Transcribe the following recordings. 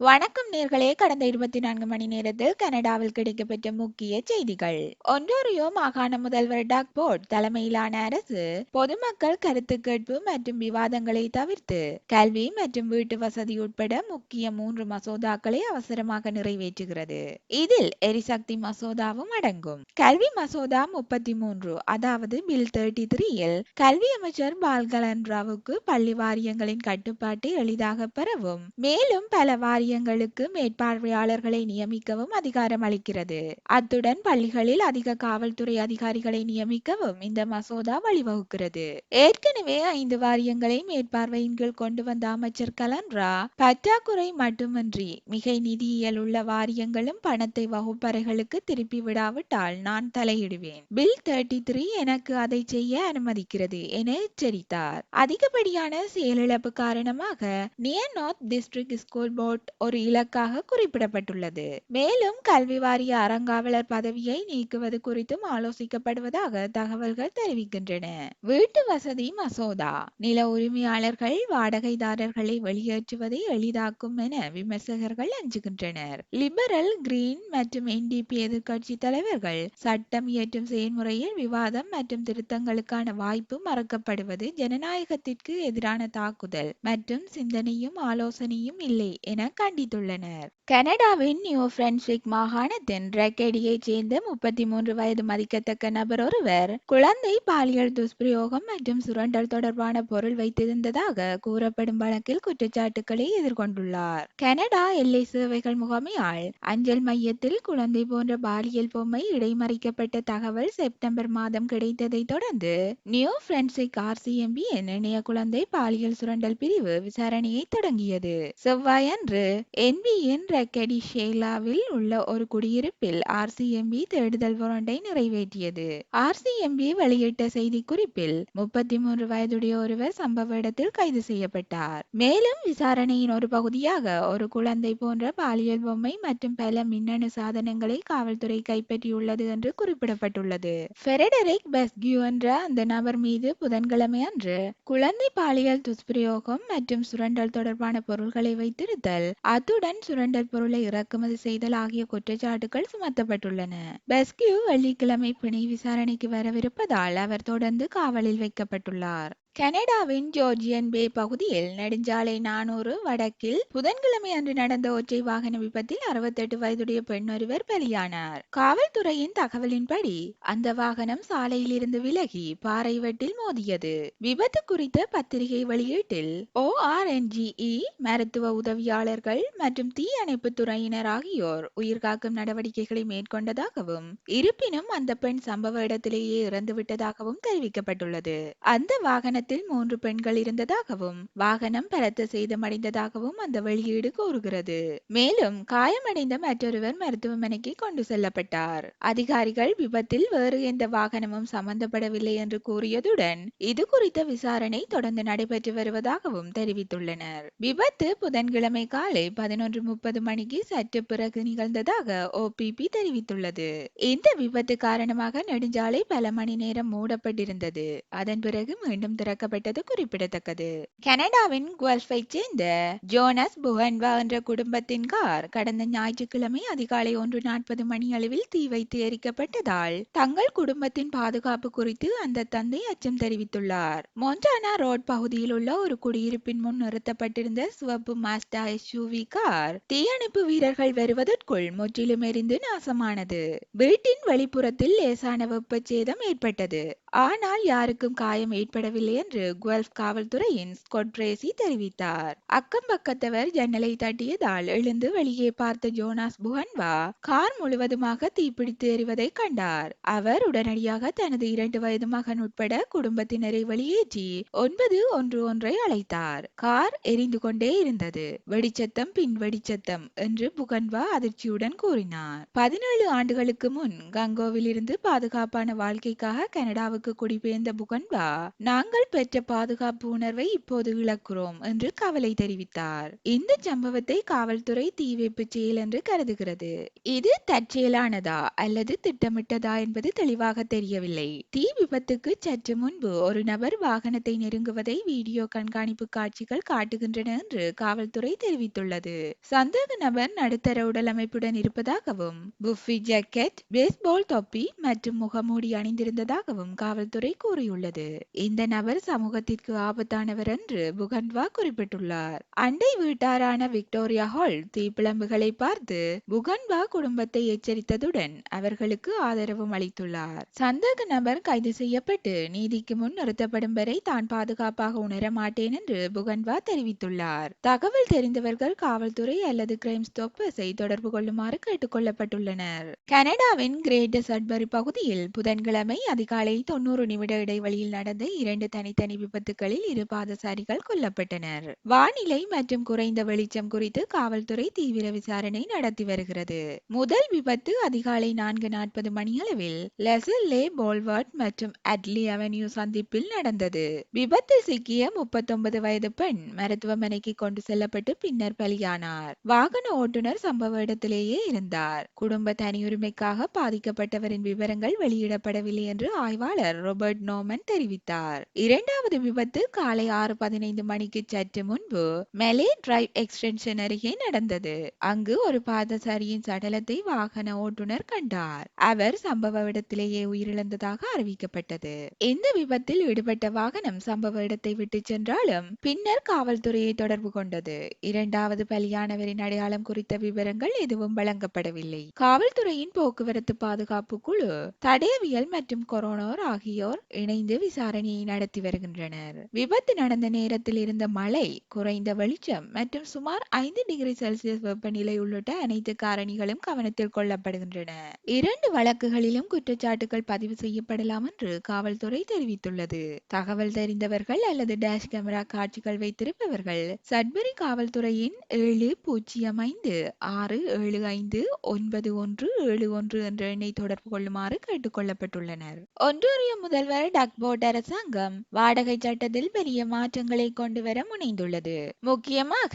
வணக்கம் நேர்களே. கடந்த இருபத்தி நான்கு மணி நேரத்தில் கனடாவில் கிடைக்கப்பெற்ற முக்கிய செய்திகள். ஒன்றாரியோ மாகாண முதல்வர் டாக் போர்ட் தலைமையிலான அரசு பொதுமக்கள் கருத்து கேட்பு மற்றும் விவாதங்களை தவிர்த்து கல்வி மற்றும் வீட்டு வசதி உட்பட முக்கிய மூன்று மசோதாக்களை அவசரமாக நிறைவேற்றுகிறது. இதில் எரிசக்தி மசோதாவும் அடங்கும். கல்வி மசோதா முப்பத்தி மூன்று அதாவது பில் தேர்ட்டி த்ரீயில் கல்வி அமைச்சர் பால்கலன் ராவுக்கு பள்ளி வாரியங்களின் கட்டுப்பாட்டை எளிதாக பெறவும் மேலும் பல வாரிய மையங்களுக்கு மேற்பார்வையாளர்களை நியமிக்கவும் அதிகாரம் அளிக்கிறது. அத்துடன் பள்ளிகளில் அதிக காவல்துறை அதிகாரிகளை நியமிக்கவும் இந்த மசோதா வழிவகுக்கிறது. ஏற்கனவே ஐந்து வாரியங்களை மேற்பார்வையின் கீழ் கொண்டு வந்த அமைச்சர் கலன்ரா பற்றாக்குறை மட்டுமன்றி மிகை நிதியியல் உள்ள வாரியங்களும் பணத்தை வகுப்பறைகளுக்கு திருப்பி விடாவிட்டால் நான் தலையிடுவேன். பில் தேர்ட்டி த்ரீ எனக்கு அதை செய்ய அனுமதிக்கிறது என எச்சரித்தார். அதிகப்படியான செயலிழப்பு காரணமாக near north district school board ஒரு இலக்காக குறிப்பிடப்பட்டுள்ளது. மேலும் கல்வி வாரிய அறங்காவலர் பதவியை நீக்குவது குறித்தும் ஆலோசிக்கப்படுவதாக தகவல்கள் தெரிவிக்கின்றன. வீட்டு வசதி மசோதா. நில உரிமையாளர்கள் வாடகைதாரர்களை வெளியேற்றுவதை எளிதாக்கும் என விமர்சகர்கள் அஞ்சுகின்றனர். லிபரல் கிரீன் மற்றும் என்டிபி எதிர்கட்சி தலைவர்கள் சட்டம் இயற்றும் செயல்முறையில் விவாதம் மற்றும் திருத்தங்களுக்கான வாய்ப்பு மறக்கப்படுவது ஜனநாயகத்திற்கு எதிரான தாக்குதல் மற்றும் சிந்தனையும் ஆலோசனையும் இல்லை என கண்டித்துள்ளனர். கனடாவின் நியூ பிரென்சிக் மாகாணத்தின் ரெக்கேடியைச் சேர்ந்த முப்பத்தி மூன்று வயது மதிக்கத்தக்க நபர் ஒருவர் குழந்தை பாலியல் துஷ்பிரயோகம் மற்றும் சுரண்டல் தொடர்பான பொருள் வைத்திருந்ததாக கூறப்படும் வழக்கில் குற்றச்சாட்டுக்களை எதிர்கொண்டுள்ளார். கனடா எல்லை சேவைகள் முகமையால் அஞ்சல் மையத்தில் குழந்தை போன்ற பாலியல் பொம்மை இடைமறிக்கப்பட்ட தகவல் செப்டம்பர் மாதம் கிடைத்ததை தொடர்ந்து நியூ பிரென்சிக் ஆர்சிஎம்பி இணைய குழந்தை பாலியல் சுரண்டல் பிரிவு விசாரணையை தொடங்கியது. செவ்வாயன்று என்பியின் ரக்கடி ஷேலாவில் உள்ள ஒரு குடியிருப்பில் ஆர்சிஎம்பி தேடுதல் வாரண்டை நிறைவேற்றியது. ஆர்சிஎம்பி வெளியிட்ட செய்தி குறிப்பில் முப்பத்தி மூன்று வயதுடைய ஒருவர் சம்பவ இடத்தில் கைது செய்யப்பட்டார். மேலும் விசாரணையின் ஒரு பகுதியாக ஒரு குழந்தை போன்ற பாலியல் பொம்மை மற்றும் பல மின்னணு சாதனங்களை காவல்துறை கைப்பற்றியுள்ளது என்று குறிப்பிடப்பட்டுள்ளது. ஃபெரடரிக் பெஸ்கியூ என்ற அந்த நபர் மீது புதன்கிழமை அன்று குழந்தை பாலியல் துஷ்பிரயோகம் மற்றும் சுரண்டல் தொடர்பான பொருட்களை வைத்திருத்தல் அத்துடன் சுரண்டல் பொருளை இறக்குமதி செய்தல் ஆகிய குற்றச்சாட்டுகள் சுமத்தப்பட்டுள்ளன. பெஸ்கியூ வெள்ளிக்கிழமை பிணை விசாரணைக்கு வரவிருப்பதால் அவர் தொடர்ந்து காவலில் வைக்கப்பட்டுள்ளார். கனடாவின் ஜோர்ஜியன் பே பகுதியில் நெடுஞ்சாலை நானூறு வடக்கில் புதன்கிழமை அன்று நடந்த ஒற்றை வாகன விபத்தில் அறுபத்தெட்டு வயதுடைய பெண் ஒருவர் பலியானார். காவல்துறையின் தகவலின்படி அந்த வாகனம் சாலையில் இருந்து விலகி பாறை வெட்டில் மோதியது. விபத்து குறித்த பத்திரிகை வெளியீட்டில் ஓஆர்என்ஜிஇ மருத்துவ உதவியாளர்கள் மற்றும் தீயணைப்பு துறையினர் ஆகியோர் உயிர்காக்கும் நடவடிக்கைகளை மேற்கொண்டதாகவும் இருப்பினும் அந்த பெண் சம்பவ இடத்திலேயே இறந்துவிட்டதாகவும் தெரிவிக்கப்பட்டுள்ளது. அந்த வாகன வாகனத்தில் மூன்று பெண்கள் இருந்ததாகவும் வாகனம் பலத்த சேதமடைந்ததாகவும் அந்த வெளியீடு கூறுகிறது. மேலும் காயமடைந்த மற்றொருவர் மருத்துவமனைக்கு கொண்டு செல்லப்பட்டார். அதிகாரிகள் விபத்தில் வேறு எந்த வாகனமும் சம்பந்தப்படவில்லை என்று கூறியதுடன் இது குறித்த விசாரணை தொடர்ந்து நடைபெற்று வருவதாகவும் தெரிவித்துள்ளனர். விபத்து புதன்கிழமை காலை பதினொன்று முப்பது மணிக்கு சற்று பிறகு நிகழ்ந்ததாக ஓபிபி தெரிவித்துள்ளது. இந்த விபத்து காரணமாக நெடுஞ்சாலை பல மணி நேரம் மூடப்பட்டிருந்தது. அதன் பிறகு மீண்டும் திறக்க திறக்கப்பட்டது குறிப்பிடத்தக்கது. கனடாவின் குவல்ஃபை சேர்ந்த ஜோனஸ் புகன்வா என்ற குடும்பத்தின் கார் கடந்த ஞாயிற்றுக்கிழமை அதிகாலை ஒன்று நாற்பது மணி அளவில் தீ வைத்து எரிக்கப்பட்டதால் தங்கள் குடும்பத்தின் பாதுகாப்பு குறித்து அந்த தந்தை அச்சம் தெரிவித்துள்ளார். மொண்டானா ரோட் பகுதியில் உள்ள ஒரு குடியிருப்பின் முன் நிறுத்தப்பட்டிருந்த சிவப்பு மாஸ்டா எஸ்யூவி கார் தீயணைப்பு வீரர்கள் வருவதற்குள் முற்றிலும் எரிந்து நாசமானது. வீட்டின் வெளிப்புறத்தில் லேசான வெப்பச்சேதம் ஏற்பட்டது. ஆனால் யாருக்கும் காயம் ஏற்படவில்லை என்று குவல்ஃப் காவல்துறையின் ஸ்கொட் பிரேசி தெரிவித்தார். அக்கம் பக்கத்தவர் ஜன்னலை தட்டியதால் எழுந்து வெளியே பார்த்த ஜோனாஸ் புகன்வா கார் முழுவதுமாக தீப்பிடித்து எறிவதை கண்டார். அவர் உடனடியாக தனது இரண்டு வயது மகன் உட்பட குடும்பத்தினரை வெளியேற்றி ஒன்பது ஒன்று ஒன்றை அழைத்தார். கார் எரிந்து கொண்டே இருந்தது. வெடிச்சத்தம் பின் வெடிச்சத்தம் என்று புகன்வா அதிர்ச்சியுடன் கூறினார். பதினேழு ஆண்டுகளுக்கு முன் கங்கோவில் இருந்து பாதுகாப்பான வாழ்க்கைக்காக கனடாவுக்கு குடிபெயர்ந்த புகன்வா நாங்கள் பெற்ற பாதுகாப்பு உணர்வை இப்போது இழக்கிறோம் என்று கவலை தெரிவித்தார். இந்த சம்பவத்தை காவல்துறை தீ வைப்பு செயல் என்று கருதுகிறது. இது தற்செயலானதா அல்லது திட்டமிட்டதா என்பது தெளிவாக தெரியவில்லை. தீ விபத்துக்கு சற்று முன்பு ஒரு நபர் வாகனத்தை நெருங்குவதை வீடியோ கண்காணிப்பு காட்சிகள் காட்டுகின்றன என்று காவல்துறை தெரிவித்துள்ளது. சந்தேக நபர் நடுத்தர உடல் அமைப்புடன் இருப்பதாகவும் புஃபி ஜாக்கெட் பேஸ்பால் தொப்பி மற்றும் முகமூடி அணிந்திருந்ததாகவும் காவல்துறை கூறியுள்ளது. இந்த நபர் சமூகத்திற்கு ஆபத்தானவர் என்று புகன்வா குறிப்பிட்டுள்ளார். அண்டை வீட்டாரான விக்டோரியா ஹால் தீப்பிழம்புகளை பார்த்து புகன்வா குடும்பத்தை எச்சரித்ததுடன் அவர்களுக்கு ஆதரவும் அளித்துள்ளார். சந்தேக நபர் கைது செய்யப்பட்டு நீதிக்கு முன் நிறுத்தப்படும் வரை தான் பாதுகாப்பாக உணர மாட்டேன் என்று புகன்வா தெரிவித்துள்ளார். தகவல் தெரிந்தவர்கள் காவல்துறை அல்லது கிரைம் ஸ்டாப்பர்ஸை தொடர்பு கொள்ளுமாறு கேட்டுக்கொள்ளப்பட்டுள்ளனர் கனடாவின் கிரேட் சட்பரி பகுதியில் புதன்கிழமை அதிகாலை தொண்ணூறு நிமிட இடைவெளியில் நடந்த இரண்டு தனி தனித்தனி விபத்துகளில் இரு பாதசாரிகள் கொல்லப்பட்டனர். வானிலை மற்றும் குறைந்த வெளிச்சம் குறித்து காவல்துறை தீவிர விசாரணை நடத்தி வருகிறது. முதல் விபத்து அதிகாலை நான்கு நாற்பது மணியளவில் லெசல் லே போல்வர்ட் மற்றும் அட்லி அவென்யூ சந்திப்பில் நடந்தது. விபத்தில் சிக்கிய முப்பத்தொன்பது வயது பெண் மருத்துவமனைக்கு கொண்டு செல்லப்பட்டு பின்னர் பலியானார். வாகன ஓட்டுநர் சம்பவ இடத்திலேயே இருந்தார். குடும்ப தனியுரிமைக்காக பாதிக்கப்பட்டவரின் விவரங்கள் வெளியிடப்படவில்லை என்று ஆய்வாளர் ரோபர்ட் நோமன் தெரிவித்தார். இரண்டாவது விபத்து காலை ஆறு பதினைந்து மணிக்கு சற்று முன்பு மெலே டிரைவ் எக்ஸ்டென்ஷன் அருகே நடந்தது. அங்கு ஒரு பாதசாரியின் சடலத்தை வாகன ஓட்டுநர் கண்டார். அவர் சம்பவ இடத்திலேயே உயிரிழந்ததாக அறிவிக்கப்பட்டது. இந்த விபத்தில் ஈடுபட்ட வாகனம் சம்பவ இடத்தை விட்டு சென்றாலும் பின்னர் காவல்துறையை தொடர்பு கொண்டது. இரண்டாவது பலியானவரின் அடையாளம் குறித்த விவரங்கள் எதுவும் வழங்கப்படவில்லை. காவல்துறையின் போக்குவரத்து பாதுகாப்பு குழு தடயவியல் மற்றும் கொரோனோர் ஆகியோர் இணைந்து விசாரணையை நடத்தி வருகின்றனர். விபத்து நடந்த நேரத்தில் இருந்த மழை குறைந்த வெளிச்சம் மற்றும் சுமார் ஐந்து டிகிரி செல்சியஸ் வெப்பநிலை உள்ளிட்ட அனைத்து காரணிகளும் கவனத்தில் கொள்ளப்படுகின்றன. இரண்டு வழக்குகளிலும் குற்றச்சாட்டுகள் பதிவு செய்யப்படலாம் என்று காவல்துறை தெரிவித்துள்ளது. தகவல் தெரிந்தவர்கள் அல்லது டேஷ் கேமரா காட்சிகள் வைத்திருப்பவர்கள் சட்பரி காவல்துறையின் ஏழு பூஜ்ஜியம் ஐந்து ஆறு ஏழு ஐந்து ஒன்பது ஒன்று ஏழு ஒன்று என்ற எண்ணை தொடர்பு கொள்ளுமாறு கேட்டுக்கொள்ளப்பட்டுள்ளனர் கொள்ளப்பட்டுள்ளனர். முதல்வர் டக்போர்ட் அரசாங்கம் வாடகை சட்டத்தில் பெரிய மாற்றங்களை கொண்டு வர முனைந்துள்ளது. முக்கியமாக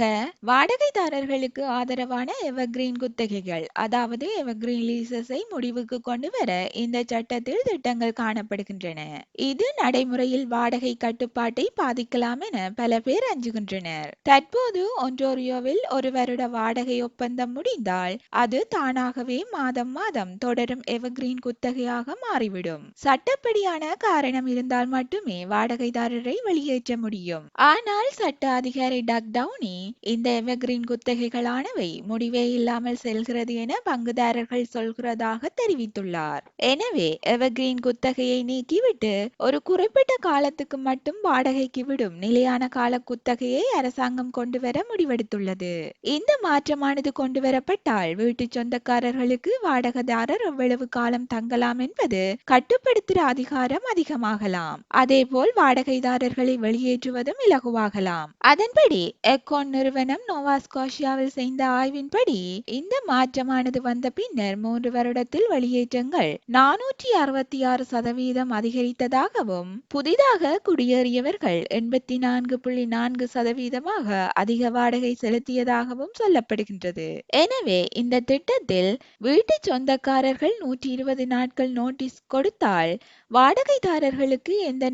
வாடகைதாரர்களுக்கு ஆதரவான எவர்கிரீன் குத்தகைகள் அதாவது எவர்கிரீன் லீசஸை முடிவுக்கு கொண்டு வர இந்த சட்டத்தில் திட்டங்கள் காணப்படுகின்றன. இது நடைமுறையில் வாடகை கட்டுப்பாட்டை பாதிக்கலாம் என பல பேர் அஞ்சுகின்றனர். தற்போது ஒன்டோரியோவில் ஒரு வருட வாடகை ஒப்பந்தம் முடிந்தால் அது தானாகவே மாதம் மாதம் தொடரும் எவர்கிரீன் குத்தகையாக மாறிவிடும். சட்டப்படியான காரணம் இருந்தால் மட்டுமே வாடகைதாரரை வெளியேற்ற முடியும். ஆனால் சட்ட அதிகாரி டக் டவுனி இந்த எவர்கிரீன் குத்தகைகளானவை முடிவே இல்லாமல் செல்கிறது என பங்குதாரர்கள் சொல்கிறதாக தெரிவித்துள்ளார். எனவே எவர்கிரீன் குத்தகையை நீக்கிவிட்டு ஒரு குறிப்பிட்ட காலத்துக்கு மட்டும் வாடகைக்கு விடும் நிலையான கால குத்தகையை அரசாங்கம் கொண்டு வர முடிவெடுத்துள்ளது. இந்த மாற்றமானது கொண்டு வரப்பட்டால் வீட்டு சொந்தக்காரர்களுக்கு வாடகைதாரர் எவ்வளவு காலம் தங்கலாம் என்பது கட்டுப்படுத்துகிற அதிகாரம் அதிகமாகலாம். அதேபோல் வாடகைதாரர்களை வெளியேற்றுவதும் இலகுவாகலாம். அதன்படி எக்கோன் நிறுவனம் நோவாஸ்கோஷியாவில் செய்த ஆய்வின்படி இந்த மாற்றமானது வந்த பின்னர் மூன்று வருடத்தில் வெளியேற்றங்கள் நானூற்றி அறுபத்தி ஆறு சதவீதம் அதிகரித்ததாகவும் புதிதாக குடியேறியவர்கள் எண்பத்தி நான்கு புள்ளி நான்கு சதவீதமாக அதிக வாடகை செலுத்தியதாகவும் சொல்லப்படுகின்றது. எனவே இந்த திட்டத்தில் வீட்டு சொந்தக்காரர்கள் நூற்றி இருபது நாட்கள் நோட்டீஸ் கொடுத்தால் வாடகைதாரர்களுக்கு எந்த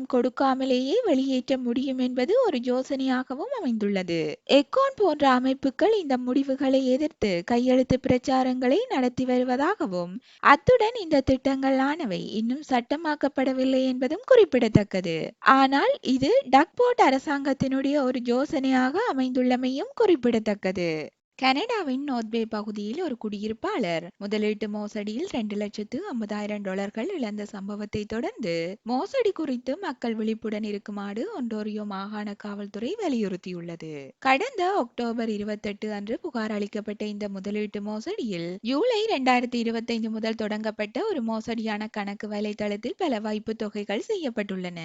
நட்டஈடும் கொடுக்காமலேயே வெளியேற்ற முடியும் என்பது ஒரு யோசனையாகவும் அமைந்துள்ளது. எக்கோன் போன்ற அமைப்புகள் இந்த முடிவுகளை எதிர்த்து கையெழுத்து பிரச்சாரங்களை நடத்தி வருவதாகவும் அத்துடன் இந்த திட்டங்களானவை இன்னும் சட்டமாக்கப்படவில்லை என்பதும் குறிப்பிடத்தக்கது. ஆனால் இது டக்போர்ட் அரசாங்கத்தினுடைய ஒரு யோசனையாக அமைந்துள்ளமையும் குறிப்பிடத்தக்கது. கனடாவின் நோத்பே பகுதியில் ஒரு குடியிருப்பாளர். முதலீட்டு மோசடியில் ரெண்டு லட்சத்து ஐம்பதாயிரம் டாலர்கள் இழந்த சம்பவத்தை தொடர்ந்து மோசடி குறித்து மக்கள் விழிப்புடன் இருக்குமாறு ஒன்டோரியோ மாகாண காவல்துறை வலியுறுத்தியுள்ளது. கடந்த அக்டோபர் இருபத்தெட்டு அன்று புகார் அளிக்கப்பட்ட இந்த முதலீட்டு மோசடியில் ஜூலை இரண்டாயிரத்தி இருபத்தைந்து முதல் தொடங்கப்பட்ட ஒரு மோசடியான கணக்கு வலைதளத்தில் பல வாய்ப்பு தொகைகள் செய்யப்பட்டுள்ளன.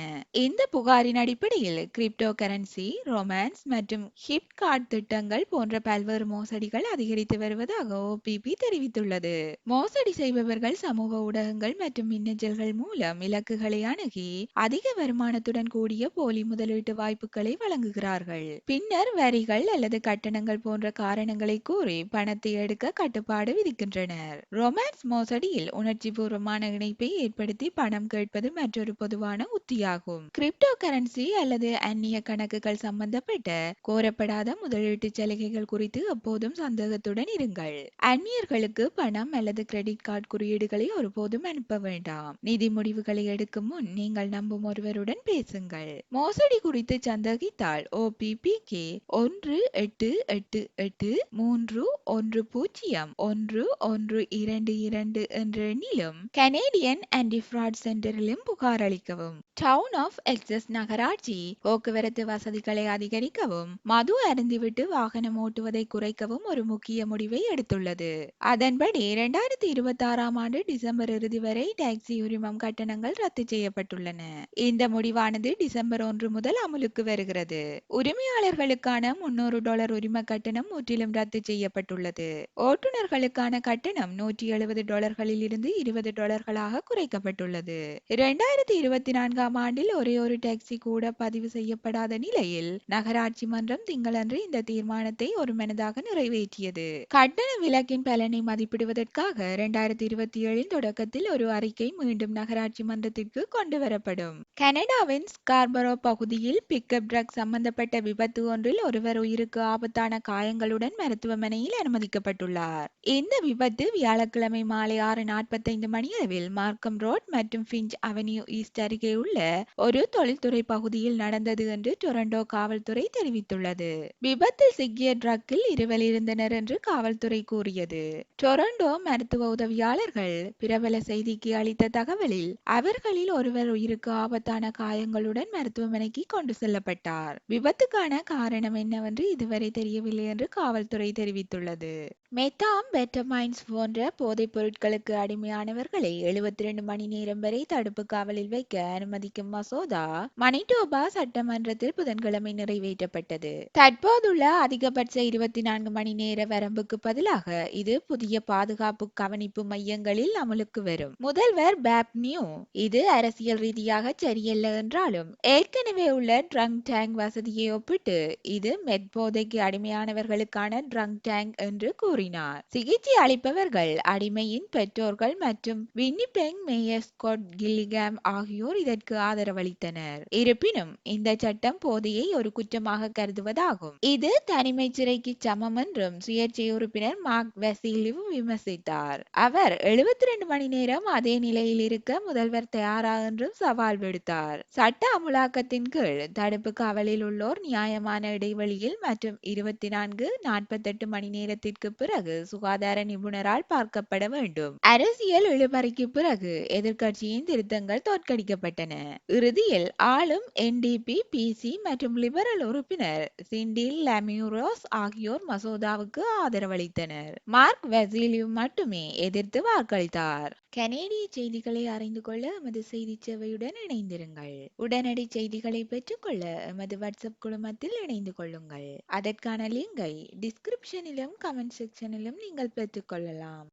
இந்த புகாரின் அடிப்படையில் கிரிப்டோ கரன்சி ரொமான்ஸ் மற்றும் ஹிப்கார்ட் திட்டங்கள் போன்ற பல்வேறு மோசடிகள் அதிகரித்து வருவதாக ஓபிபி தெரிவித்துள்ளது. மோசடி செய்பவர்கள் சமூக ஊடகங்கள் மற்றும் மின்னஞ்சல்கள் மூலம் இலக்குகளை அணுகி அதிக வருமானத்துடன் கூடிய போலி முதலீட்டு வாய்ப்புகளை வழங்குகிறார்கள். பின்னர் வரிகள் அல்லது கட்டணங்கள் போன்ற காரணங்களை கூறி பணத்தை எடுக்க கட்டுப்பாடு விதிக்கின்றனர். ரொமான்ஸ் மோசடியில் உணர்ச்சிபூர்வமான இணைப்பை ஏற்படுத்தி பணம் கேட்பது மற்றொரு பொதுவான உத்தியாகும். கிரிப்டோ கரன்சி அல்லது அந்நிய கணக்குகள் சம்பந்தப்பட்ட கோரப்படாத முதலீட்டு சலுகைகள் குறித்து அப்போது எப்போதும் சந்தேகத்துடன் இருங்கள். அந்நியர்களுக்கு பணம் அல்லது கிரெடிட் கார்டு குறியீடுகளை ஒருபோதும் அனுப்ப வேண்டாம். நிதி முடிவுகளை எடுக்கும் முன் நீங்கள் நம்பும் ஒருவருடன் பேசுங்கள். மோசடி குறித்து சந்தேகித்தால் ஓபிபிகே ஒன்று எட்டு எட்டு எட்டு மூன்று ஒன்று பூஜ்ஜியம் ஒன்று ஒன்று இரண்டு இரண்டு என்ற எண்ணிலும் கனேடியன் ஆன்டி ஃப்ராட் சென்டரிலும் புகார் அளிக்கவும். டவுன் ஆஃப் எக்ஸஸ் நகராட்சி போக்குவரத்து வசதிகளை அதிகரிக்கவும். மது அருந்திவிட்டு வாகனம் ஓட்டுவதை குறைக்க குறைக்கவும் ஒரு முக்கிய முடிவை எடுத்துள்ளது. அதன்படி இரண்டாயிரத்தி இருபத்தி ஆறாம் ஆண்டு டிசம்பர் இறுதி வரை டாக்ஸி உரிமம் கட்டணங்கள் ரத்து செய்யப்பட்டுள்ளன. இந்த முடிவானது டிசம்பர் ஒன்று முதல் அமலுக்கு வருகிறது. உரிமையாளர்களுக்கான முன்னூறு டாலர் உரிம கட்டணம் முற்றிலும் ரத்து செய்யப்பட்டுள்ளது. ஓட்டுநர்களுக்கான கட்டணம் நூற்றி எழுபது டாலர்களில் இருந்து இருபது டாலர்களாக குறைக்கப்பட்டுள்ளது. இரண்டாயிரத்தி இருபத்தி நான்காம் ஆண்டில் ஒரே ஒரு டாக்ஸி கூட பதிவு செய்யப்படாத நிலையில் நகராட்சி மன்றம் திங்களன்று இந்த தீர்மானத்தை ஒருமனதாக நிறைவேற்றியது. கட்டண விலக்கின் பலனை மதிப்பிடுவதற்காக இரண்டாயிரத்தி இருபத்தி ஏழின் தொடக்கத்தில் ஒரு அறிக்கை மீண்டும் நகராட்சி மன்றத்திற்கு கொண்டு வரப்படும். கனடாவின் ஸ்கார்பரோ பகுதியில் பிக்கப் ட்ரக் சம்பந்தப்பட்ட விபத்து ஒன்றில் ஒருவர் உயிருக்கு ஆபத்தான காயங்களுடன் மருத்துவமனையில் அனுமதிக்கப்பட்டுள்ளார். இந்த விபத்து வியாழக்கிழமை மாலை ஆறு நாற்பத்தைந்து மணியளவில் மார்க்கம் ரோட் மற்றும் பிஞ்ச் அவென்யூ ஈஸ்ட் அருகே உள்ள ஒரு தொழில்துறை பகுதியில் நடந்தது என்று டொரண்டோ காவல்துறை தெரிவித்துள்ளது. விபத்தில் சிக்கிய ட்ரக்கில் இருவர் இருந்தனர் என்று காவல்துறை கூறியது. டொரண்டோ மருத்துவ உதவியாளர்கள் பிரபல செய்திக்கு அளித்த தகவலில் அவர்களில் ஒருவர் உயிருக்கு ஆபத்தான காயங்களுடன் மருத்துவமனைக்கு கொண்டு செல்லப்பட்டார். விபத்துக்கான காரணம் என்னவென்று இதுவரை தெரியவில்லை என்று காவல்துறை தெரிவித்துள்ளது. மெத்தாம் பெட்டமைன்ஸ் போன்ற போதைப் பொருட்களுக்கு அடிமையானவர்களை எழுபத்தி ரெண்டு மணி நேரம் வரை தடுப்பு காவலில் வைக்க அனுமதிக்கும் மசோதா மணிடோபா சட்டமன்றத்தில் புதன்கிழமை நிறைவேற்றப்பட்டது. தற்போதுள்ள அதிகபட்ச இருபத்தி நான்கு மணி நேர வரம்புக்கு பதிலாக இது புதிய பாதுகாப்பு கவனிப்பு மையங்களில் அமலுக்கு வரும். முதல்வர் பேப் நியூ இது அரசியல் ரீதியாக சரியல்ல என்றாலும் ஏற்கனவே உள்ள ட்ரங்க் டேங்க் வசதியை ஒப்பிட்டு இது மெட் போதைக்கு அடிமையானவர்களுக்கான ட்ரங்க் டேங்க் என்று கூறினார். சிகிச்சை அளிப்பவர்கள் அடிமையின் பெற்றோர்கள் மற்றும் வின்னிபெங் மேயர் ஸ்காட் கில்லிகாம் ஆகியோர் இதற்கு ஆதரவளித்தனர். இருப்பினும் இந்த சட்டம் போதையை ஒரு குற்றமாக கருதுவதாகும். இது தனிமை சிறைக்கு சமம் என்றும் சுயேட்சை உறுப்பினர் மார்க் வெசிலிவ் விமர்சித்தார். அவர் எழுபத்தி ரெண்டு மணி நேரம் அதே நிலையில் இருக்க முதல்வர் தயாரா என்றும் சவால் விடுத்தார். சட்ட அமுலாக்கத்தின் கீழ் தடுப்பு காவலில் உள்ளோர் நியாயமான இடைவெளியில் மற்றும் இருபத்தி நான்கு நாற்பத்தெட்டு மணி நேரத்திற்கு பிறகு சுகாதார நிபுணரால் பார்க்கப்பட வேண்டும். அரசியல் இழுபறைக்கு பிறகு எதிர்க்கட்சியின் திருத்தங்கள் தோற்கடிக்கப்பட்டன. இறுதியில் ஆளும் என்டிபி பிசி மற்றும் லிபரல் உறுப்பினர் சிண்டில் லமியூரோஸ் ஆகியோர் மசோ மசோதாவுக்கு ஆதரவளித்தனர். மார்க் வெசிலிவ் மட்டுமே எதிர்த்து வாக்களித்தார். கனேடிய செய்திகளை அறிந்து கொள்ள எமது செய்தி சேவையுடன் இணைந்திருங்கள். உடனடி செய்திகளை பெற்றுக்கொள்ள எமது வாட்ஸ்அப் குழுமத்தில் இணைந்து கொள்ளுங்கள். அதற்கான லிங்கை டிஸ்கிரிப்ஷனிலும் கமெண்ட் செக்ஷனிலும் நீங்கள் பெற்றுக்கொள்ளலாம்